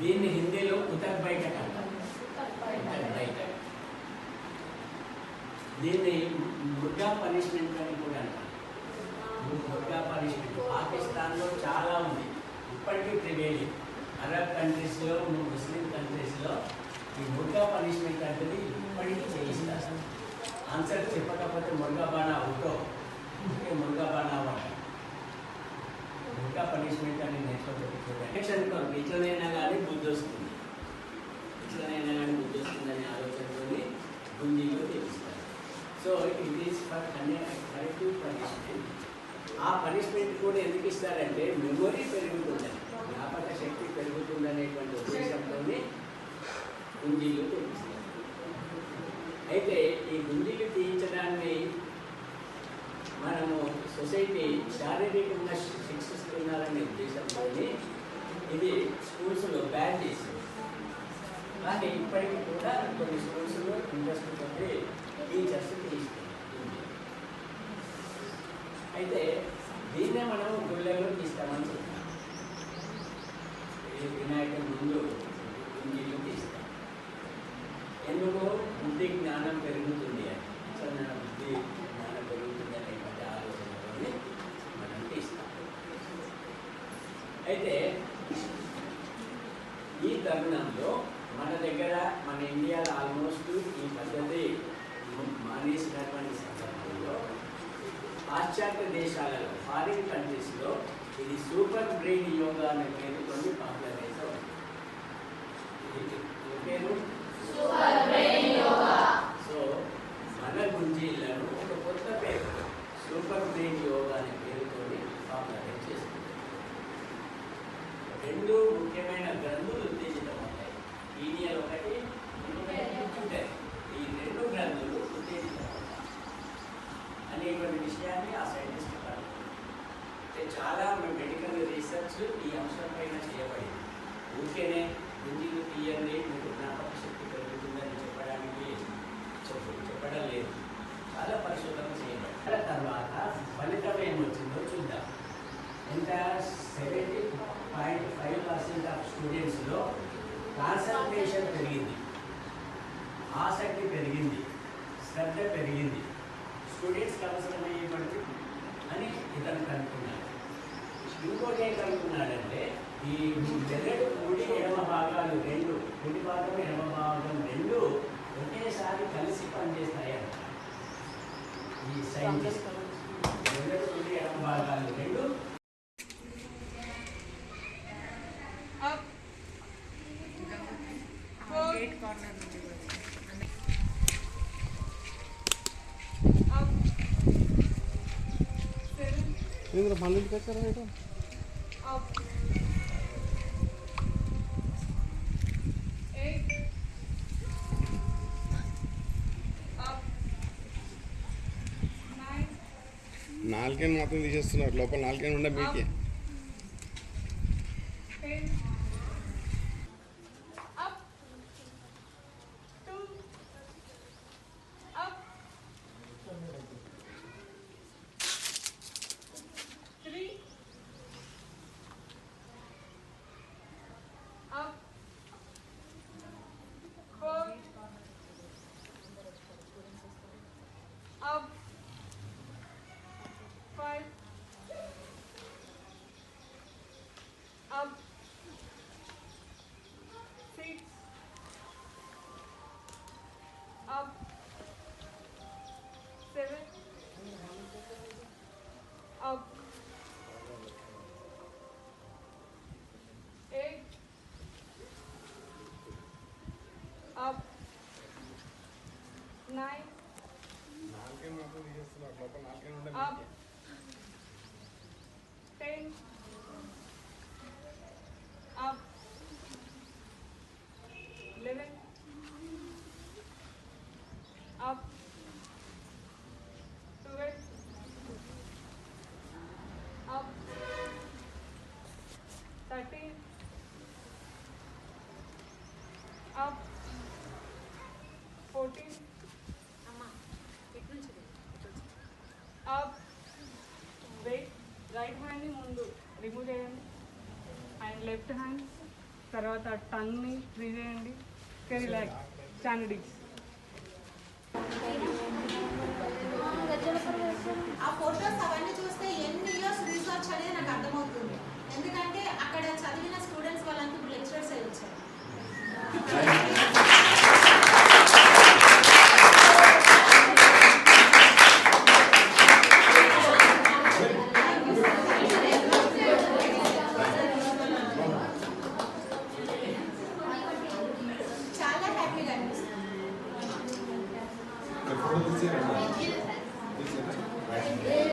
దీన్ని హిందీలో ఉతక్ బైఠక్ అంటారు ఉతక్ బైఠక్ దీన్ని ముర్గా పనిష్మెంట్ అని కూడా అంటారు. ముర్గా పనిష్మెంట్. పాకిస్తాన్లో చాలా ఉంది. ఇప్పటికీ ప్రివేలి. అరబ్ కంట్రీస్లో ముస్లిం కంట్రీస్లో ఈ ముర్గా పనిష్మెంట్ అనేది ఇప్పటికీ చేయిస్తారు. ఆన్సర్ చెప్పకపోతే ముర్గా బాణా ఉటో ముర్గా బాణా వాట ముర్గా పనిష్మెంట్ అని నేర్చుకోవచ్చు ఎలక్షన్ ఇట్లనైనా కానీ బుద్ధి వస్తుంది ఇట్లనైనా కానీ బుద్ధి వస్తుందనే ఆలోచనతోని గుంజీలో తెలుస్తారు so it is for corrective punishment ఆ కూడా ఎందుకు ఇస్తారంటే మెమొరీ పెరుగుతుందని జ్ఞాపక శక్తి పెరుగుతుందనేటువంటి ఉద్దేశంతో గుంజీలు తీస్తారు అయితే ఈ గుంజీలు తీయించడాన్ని మనము సొసైటీ శారీరకంగా శిక్షిస్తున్నారనే ఉద్దేశంతో ఇది స్కూల్స్లో బ్యాన్ చేసింది. కానీ ఇప్పటికీ కూడా కొన్ని స్కూల్స్లో ఇంట్రెస్ట్ తోటి టీచర్స్ తీస్తారు అయితే దీన్నే మనం గుళ్ళలో తీస్తామని చెప్తాం ఈ ముందు గుంజీలు తీస్తాం ఎందుకు బుద్ధి జ్ఞానం పెరుగుతుంది అని బుద్ధి జ్ఞానం పెరుగుతుంది అనేటువంటి ఆలోచనతోనే మనం తీస్తాం అయితే ఈ తరుణంలో మన దగ్గర మన ఇండియాలో ఆల్మోస్ట్ పాశ్చాత్య దేశాలలో ఫారిన్ కంట్రీస్లో ఇది సూపర్ బ్రెయిన్ యోగా అనే పేరుతోని ఈ అంశం పైన చేయబడింది ఊరికేనే గుంజీలు తీయండి మీకు జ్ఞాపక శక్తి పెరుగుతుందని చెప్పడానికి చెప్పడం లేదు చాలా పరిశోధన చేయబడి తర్వాత ఫలితం ఏమొచ్చిందో చూద్దాం ఎంత seventy point five percent of స్టూడెంట్స్లో concentration పెరిగింది ఆసక్తి పెరిగింది శ్రద్ధ పెరిగింది స్టూడెంట్స్కి అవసరమయ్యేటువంటి అని ఇతను కనుక్కున్నాడు. ఇంకోటి ఏం కనుక్కున్నాడంటే ఈ మెదడు కుడి ఎడమ భాగాలు రెండు కుడి భాగం ఎడమ భాగం రెండు ఒకేసారి కలిసి పనిచేస్తాయి ఈ సైంటిస్ట్ మెదడు కుడి ఎడమ భాగాలు రెండు. మళ్ళీ ఇంటికి వచ్చారా మాత్రం తీసేస్తున్నారు. లోపల నాలుగేని ఉండే మీకే. మాత్రం తీసేస్తున్నారు లోపల నాలుగేని ఉండే up మీకే ten up eleven up wait right హ్యాండ్ని ముందు రిమూవ్ చేయండి. అండ్ లెఫ్ట్ హ్యాండ్ తర్వాత టంగ్ని ఫ్రీ చేయండి. Relax standard